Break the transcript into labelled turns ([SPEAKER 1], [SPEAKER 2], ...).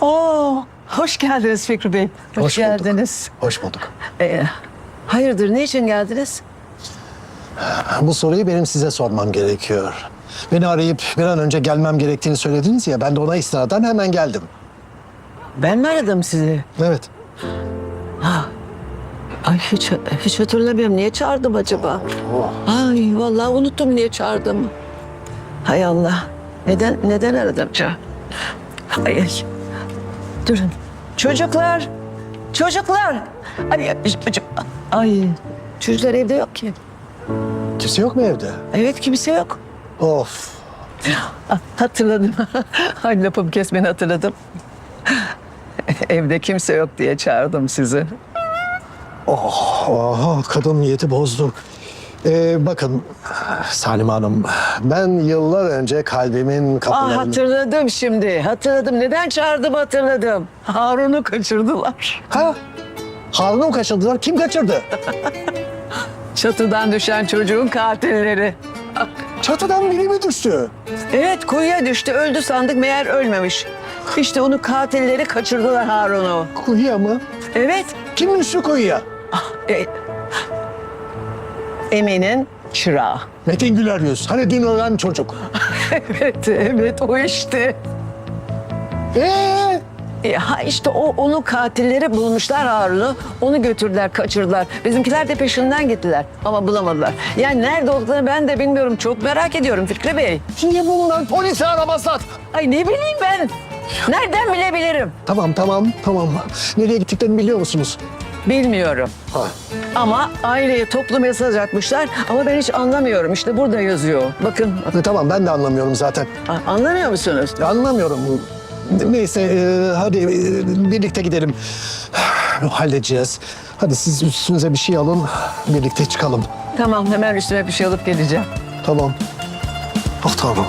[SPEAKER 1] Oo, hoş geldiniz Fikri Bey. Hoş,
[SPEAKER 2] Hoş bulduk.
[SPEAKER 1] geldiniz.
[SPEAKER 2] Hoş bulduk.
[SPEAKER 1] Ee, hayırdır, ne için geldiniz?
[SPEAKER 2] Bu soruyu benim size sormam gerekiyor. Beni arayıp bir an önce gelmem gerektiğini söylediniz ya ben de ona istinaden hemen geldim.
[SPEAKER 1] Ben mi aradım sizi?
[SPEAKER 2] Evet.
[SPEAKER 1] Ay hiç, hiç hatırlamıyorum. Niye çağırdım acaba? Ay vallahi unuttum niye çağırdım. Hay Allah. Neden neden aradım ca? Ay, ay. Durun. Çocuklar. Çocuklar. Ay, çocuk. Ay. Çocuklar evde yok ki.
[SPEAKER 2] Kimse yok mu evde?
[SPEAKER 1] Evet kimse yok.
[SPEAKER 2] Of.
[SPEAKER 1] Ah, Hatırladım. Ay lafımı kesmeni hatırladım. Evde kimse yok diye çağırdım sizi.
[SPEAKER 2] Oh, kadın niyeti bozdu. Ee, bakın Salim Hanım, ben yıllar önce kalbimin
[SPEAKER 1] Ah
[SPEAKER 2] kapılarını...
[SPEAKER 1] hatırladım şimdi. Hatırladım. Neden çağırdım hatırladım. Harun'u kaçırdılar.
[SPEAKER 2] Ha? Harun'u kaçırdılar? Kim kaçırdı?
[SPEAKER 1] Çatıdan düşen çocuğun katilleri.
[SPEAKER 2] Çatıdan biri mi düştü?
[SPEAKER 1] Evet kuyuya düştü. Öldü sandık meğer ölmemiş. İşte onu katilleri kaçırdılar Harun'u.
[SPEAKER 2] Kuyuya mı?
[SPEAKER 1] Evet.
[SPEAKER 2] Kim düştü kuyuya?
[SPEAKER 1] E, Emin'in çırağı.
[SPEAKER 2] Metin Güler Yüz. Hani dün ölen çocuk.
[SPEAKER 1] evet, evet o işte.
[SPEAKER 2] Ee?
[SPEAKER 1] E, ha işte o onun katilleri bulmuşlar Harun'u. Onu götürdüler, kaçırdılar. Bizimkiler de peşinden gittiler ama bulamadılar. Yani nerede olduklarını ben de bilmiyorum. Çok merak ediyorum Fikri Bey.
[SPEAKER 2] Niye bulunan polisi aramazlar?
[SPEAKER 1] Ay ne bileyim ben. Nereden bilebilirim?
[SPEAKER 2] Tamam tamam tamam. Nereye gittiklerini biliyor musunuz?
[SPEAKER 1] Bilmiyorum.
[SPEAKER 2] Ha.
[SPEAKER 1] Ama aileye toplu mesaj atmışlar ama ben hiç anlamıyorum. İşte burada yazıyor. Bakın
[SPEAKER 2] E, Tamam ben de anlamıyorum zaten.
[SPEAKER 1] a- anlamıyor musunuz?
[SPEAKER 2] Anlamıyorum. Neyse e, hadi e, birlikte gidelim. Halledeceğiz. Hadi siz üstünüze bir şey alın. Birlikte çıkalım.
[SPEAKER 1] Tamam hemen üstüme bir şey alıp geleceğim.
[SPEAKER 2] Tamam. Ah tanrım.